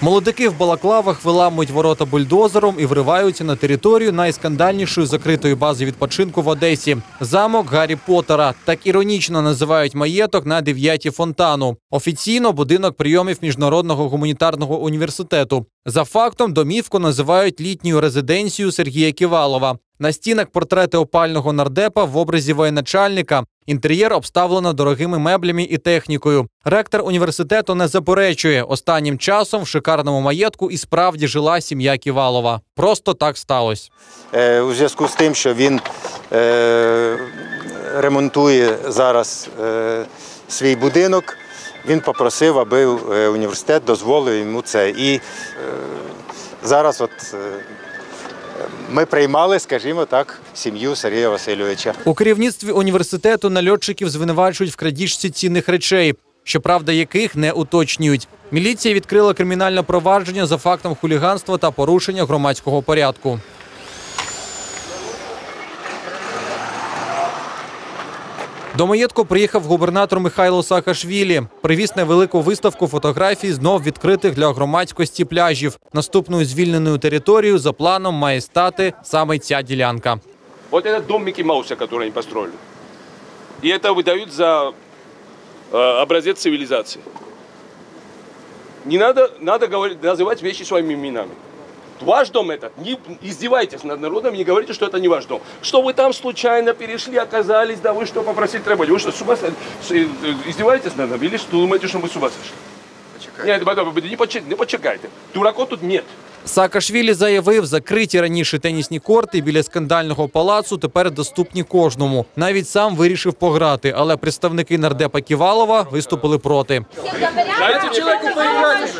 Молодики в балаклавах виламують ворота бульдозером і вриваються на територію найскандальнішої закритої бази відпочинку в Одесі замок Гаррі Поттера. Так іронічно називають маєток на дев'яті фонтану. Офіційно будинок прийомів міжнародного гуманітарного університету. За фактом домівку називають літньою резиденцією Сергія Ківалова. На стінах портрети опального нардепа в образі воєначальника. Інтер'єр обставлено дорогими меблями і технікою. Ректор університету не заперечує. Останнім часом в шикарному маєтку і справді жила сім'я Ківалова. Просто так сталося. Е, У зв'язку з тим, що він е, ремонтує зараз е, свій будинок, він попросив, аби університет дозволив йому це. І зараз от ми приймали, скажімо так, сім'ю Сергія Васильовича. У керівництві університету нальотчиків звинувачують в крадіжці цінних речей, щоправда, яких не уточнюють. Міліція відкрила кримінальне провадження за фактом хуліганства та порушення громадського порядку. До маєтку приїхав губернатор Михайло Саакашвілі. Привіз невелику виставку фотографій знов відкритих для громадськості пляжів. Наступною звільненою територією за планом має стати саме ця ділянка. Вот этот дом Микки Мауса, который они построили. И это выдают за э, образец цивилизации. Не надо, надо говорить, называть вещи своими именами. Ваш дом этот, не издевайтесь над народом, не говорите, что это не ваш дом. Что вы там случайно перешли, оказались, да вы что попросить требовали? Вы что, с ума сошли? С- э, Издеваетесь над нами или что думаете, что мы с ума сошли? Нет, потом, не, почи- не почекайте. Дураков тут нет. Саакашвілі заявив, закриті раніше тенісні корти біля скандального палацу тепер доступні кожному. Навіть сам вирішив пограти, але представники нардепа Ківалова виступили проти. Дайте человеку поиграть.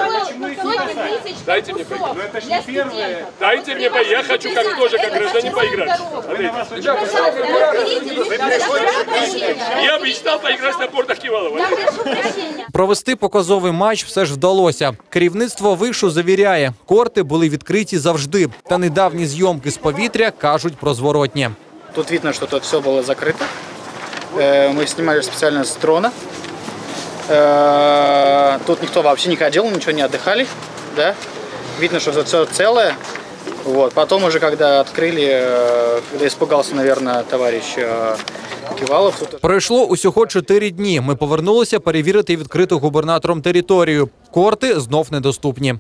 Дайте мне поиграть. Ну, Дайте мне поиграть. Я хочу как тоже, как гражданин, поиграть. Я мечтал поиграть на портах Кивалова. Провести показовий матч все ж вдалося. Керівництво вишу завіряє, корти були відкриті завжди. Та недавні зйомки з повітря кажуть про зворотнє. Тут видно, что тут все было закрыто. Э, Мы снимали специально с дрона. Э, Тут никто вообще не ходил, ничего не отдыхали. Да? Видно, что все целое. Вот. Потом уже, когда открыли, э, когда испугался, наверное, товарищ э, Кивалов, тут Пройшло усього чотири дні. Ми повернулися перевірити відкриту губернатором територію. Корти знов недоступні.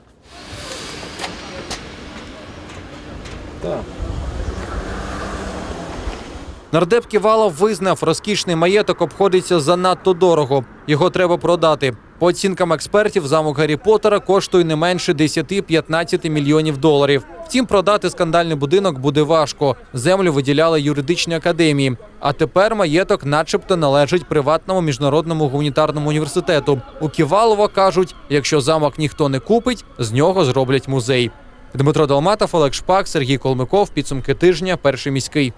Нардеп Ківалов визнав, розкішний маєток обходиться занадто дорого. Його треба продати. По оцінкам експертів, замок Гаррі Поттера коштує не менше 10-15 мільйонів доларів. Втім, продати скандальний будинок буде важко. Землю виділяли юридичній академії. А тепер маєток, начебто, належить приватному міжнародному гуманітарному університету. У Ківалова кажуть, якщо замок ніхто не купить, з нього зроблять музей. Дмитро Долматов, Олег Шпак, Сергій Колмиков. Підсумки тижня. Перший міський.